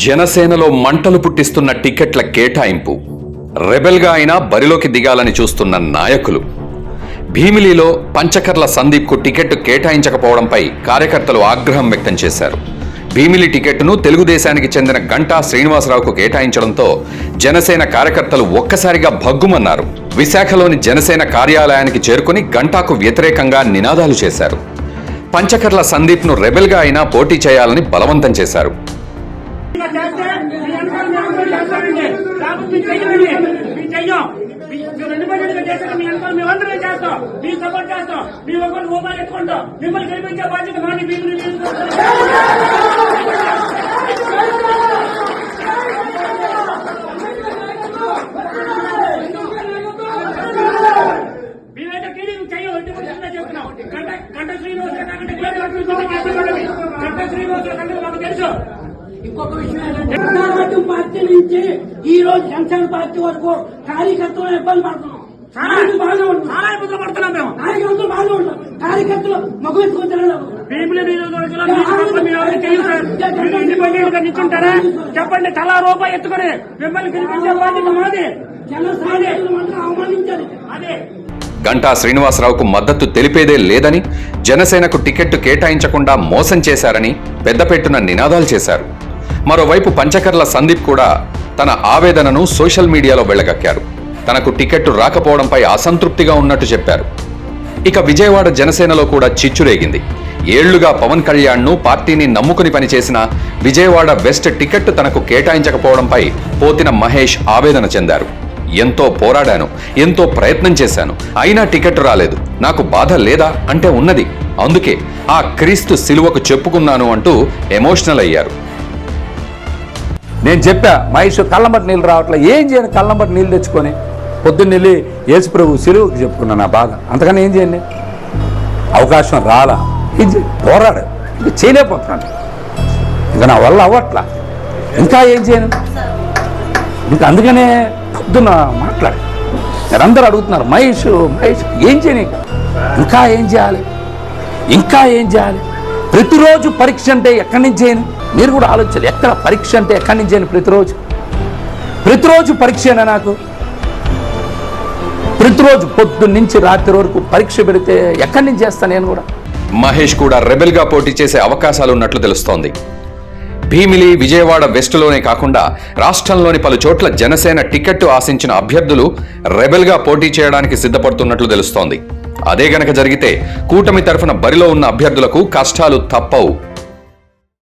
జనసేనలో మంటలు పుట్టిస్తున్న టికెట్ల కేటాయింపు. రెబెల్గా అయినా బరిలోకి దిగాలని చూస్తున్న నాయకులు. భీమిలిలో పంచకర్ల సందీప్కు టికెట్ కేటాయించకపోవడంపై కార్యకర్తలు ఆగ్రహం వ్యక్తం చేశారు. భీమిలి టికెట్ను తెలుగుదేశానికి చెందిన గంటా శ్రీనివాసరావుకు కేటాయించడంతో జనసేన కార్యకర్తలు ఒక్కసారిగా భగ్గుమన్నారు. విశాఖలోని జనసేన కార్యాలయానికి చేరుకుని గంటాకు వ్యతిరేకంగా నినాదాలు చేశారు. పంచకర్ల సందీప్ను రెబెల్గా అయినా పోటీ చేయాలని బలవంతం చేశారు. రెండు పనులుగా చేస్తే మీ వెనకాల మేము చేస్తాం మీ సపోర్ట్ చేస్తాం మీ ఒకరు రూపాయలు ఎత్తుకుంటాం మిమ్మల్ని గెలిపించే బాధ్యత మాది మీరు మేమైతే టీడీపీ చెయ్యం చెప్తున్నాం గంట గంట శ్రీనివాస కాకుండా ఏ శ్రీనివాస కంటే మాకు తెలుసు. ఇంకొక విషయం ఏంటంటే పార్టీ నుంచి ఈ రోజు జనసేన పార్టీ వరకు కార్యకర్తలు ఇబ్బంది పడుతున్నాం. ఉంటాం చాలా ఇబ్బందులు పడుతున్నాం మేము. నాయకులందరూ బాగానే ఉంటాం కార్యకర్తలు మగవెత్తుకొని తిరగలేదు భీముల నియోజకవర్గంలో మీ పట్ల మీ ఎవరికి తెలుసు? సార్? మీరు ఇండిపెండెంట్గా నిల్చుంటారా? చెప్పండి తలా రూపాయి ఎత్తుకొని మిమ్మల్ని గెలిపించే బాధ్యత మాది. గంటా శ్రీనివాసరావుకు మద్దతు తెలిపేదే లేదని జనసేనకు టికెట్ కేటాయించకుండా మోసం చేశారని పెద్దపెట్టున నినాదాలు చేశారు. మరోవైపు పంచకర్ల సందీప్ కూడా తన ఆవేదనను సోషల్ మీడియాలో వెళ్ళగక్కారు తనకు టికెట్ రాకపోవడంపై అసంతృప్తిగా ఉన్నట్టు చెప్పారు. ఇక విజయవాడ జనసేనలో కూడా చిచ్చురేగింది ఏళ్ళుగా పవన్ కళ్యాణ్ను పార్టీని నమ్ముకుని పనిచేసిన విజయవాడ వెస్ట్ టికెట్ తనకు కేటాయించకపోవడంపై పోతిన మహేష్ ఆవేదన చెందారు. ఎంతో పోరాడాను ఎంతో ప్రయత్నం చేశాను అయినా టికెట్ రాలేదు. నాకు బాధ లేదా? అంటే ఉన్నది. అందుకే ఆ క్రీస్తు సిలువకు చెప్పుకున్నాను అంటూ ఎమోషనల్ అయ్యారు. నేను చెప్పా మహేష్ కళ్ళంబట్టి నీళ్ళు రావట్లే. ఏం చేయను? కళ్ళంబట్టి నీళ్ళు తెచ్చుకొని పొద్దున్న వెళ్ళి యేసు ప్రభు సిలువుకి చెప్పుకున్నా నా బాధ. అంతకన్నా ఏం చేయండి అవకాశం రాలా. ఇది పోరాడు. ఇంకా చేయలేకపోతున్నాను. ఇంకా నా వల్ల అవ్వట్లా. ఇంకా ఏం చేయను? ఇంకా అందుకనే పొద్దున్న మాట్లాడు. మీరందరూ అడుగుతున్నారు మహేష్ మహేష్ ఏం చేయని ఇంకా ఏం చేయాలి? ఇంకా ఏం చేయాలి? ప్రతిరోజు పరీక్ష అంటే ఎక్కడి నుంచి చేయను మీరు కూడా ఆలోచించాలి. ఎక్కడ పరీక్ష అంటే ఎక్కడి నుంచి చేయను ప్రతిరోజు? ప్రతిరోజు పరీక్షేనా నాకు? ప్రతిరోజు పొద్దున్న నుంచి రాత్రి వరకు పరీక్ష పెడితే ఎక్కడి నుంచి చేస్తాను నేను కూడా? మహేష్ కూడా రెబెల్గా పోటీ చేసే అవకాశాలు ఉన్నట్లు తెలుస్తోంది. భీమిలి విజయవాడ వెస్టులోనే కాకుండా రాష్ట్రంలోని పలు చోట్ల జనసేన టికెట్ ఆశించిన అభ్యర్థులు రెబెల్గా పోటీ చేయడానికి సిద్ధపడుతున్నట్లు తెలుస్తోంది. అదే గనక జరిగితే కూటమి తరఫున బరిలో ఉన్న అభ్యర్థులకు కష్టాలు తప్పవు.